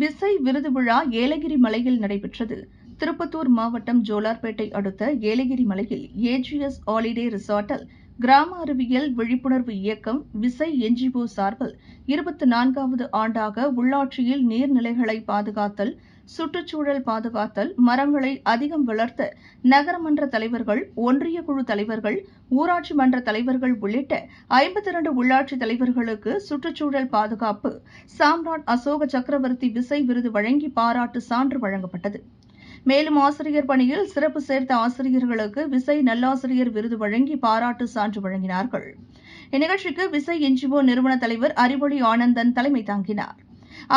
விசை விருது விழா ஏலகிரி மலையில் நடைபெற்றது. திருப்பத்தூர் மாவட்டம் ஜோலார்பேட்டை அடுத்த ஏலகிரி மலையில் ஏஜிஎஸ் ஹாலிடே ரிசார்ட்டில் கிராம அறிவியல் விழிப்புணர்வு இயக்கம் விசை என்ஜிஓ சார்பில் இருபத்தி நான்காவது ஆண்டாக உள்ளாட்சியில் நீர்நிலைகளை பாதுகாத்தல் சுற்றுச்சூழல் பாதுகாத்தல் மரங்களை அதிகம் வளர்த்த நகரமன்ற தலைவர்கள் ஒன்றிய குழு தலைவர்கள் ஊராட்சி மன்ற தலைவர்கள் உள்ளிட்ட ஐம்பத்தி இரண்டு உள்ளாட்சி தலைவர்களுக்கு சுற்றுச்சூழல் பாதுகாப்பு சாம்ராட் அசோக சக்கரவர்த்தி விசை விருது வழங்கி பாராட்டு சான்று வழங்கப்பட்டது. மேலும் ஆசிரியர் பணியில் சிறப்பு சேர்த்த ஆசிரியர்களுக்கு விசை நல்லாசிரியர் விருது வழங்கி பாராட்டு சான்று வழங்கினார்கள். இந்நிகழ்ச்சிக்கு விசை என்ஜிஓ நிறுவன தலைவர் அறிவொளி ஆனந்தன் தலைமை தாங்கினார்.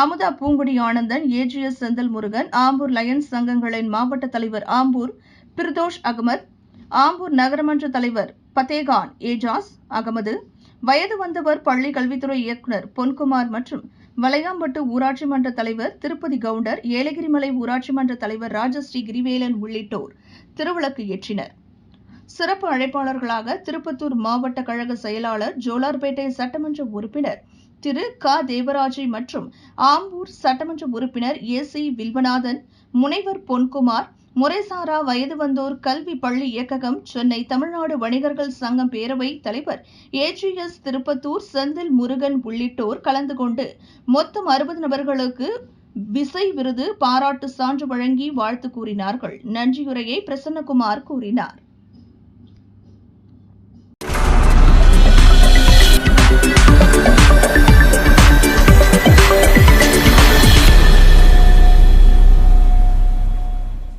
அமுதா பூங்குடி ஆனந்தன் ஏஜிஎஸ் செந்தில் முருகன் ஆம்பூர் லயன்ஸ் சங்கங்களின் மாவட்ட தலைவர் ஆம்பூர் பிரதோஷ் அகமது ஆம்பூர் நகரமன்ற தலைவர் பத்தேகான் ஏஜாஸ் அகமது வயது வந்தவர் பள்ளி கல்வித்துறை இயக்குநர் பொன்குமார் மற்றும் வளையாம்பட்டு ஊராட்சி மன்ற தலைவர் திருப்பதி கவுண்டர் ஏலகிரிமலை ஊராட்சி மன்ற தலைவர் ராஜஸ்ரீ கிரிவேலன் உள்ளிட்டோர் திருவிளக்கு ஏற்றினர். சிறப்பு அழைப்பாளர்களாக திருப்பத்தூர் மாவட்ட கழக செயலாளர் ஜோலார்பேட்டை சட்டமன்ற உறுப்பினர் திரு க. தேவராஜை மற்றும் ஆம்பூர் சட்டமன்ற உறுப்பினர் ஏ. சி. வில்வநாதன் முனைவர் பொன்குமார் முறைசாரா வயது வந்தோர் கல்வி பள்ளி இயக்ககம் சென்னை தமிழ்நாடு வணிகர்கள் சங்கம் பேரவை தலைவர் ஏஜிஎஸ் திருப்பத்தூர் செந்தில் முருகன் உள்ளிட்டோர் கலந்து கொண்டு மொத்தம் அறுபது நபர்களுக்கு விசை விருது பாராட்டு சான்று வழங்கி வாழ்த்து கூறினார்கள். நன்றியுரையை பிரசன்னகுமார் கூறினார்.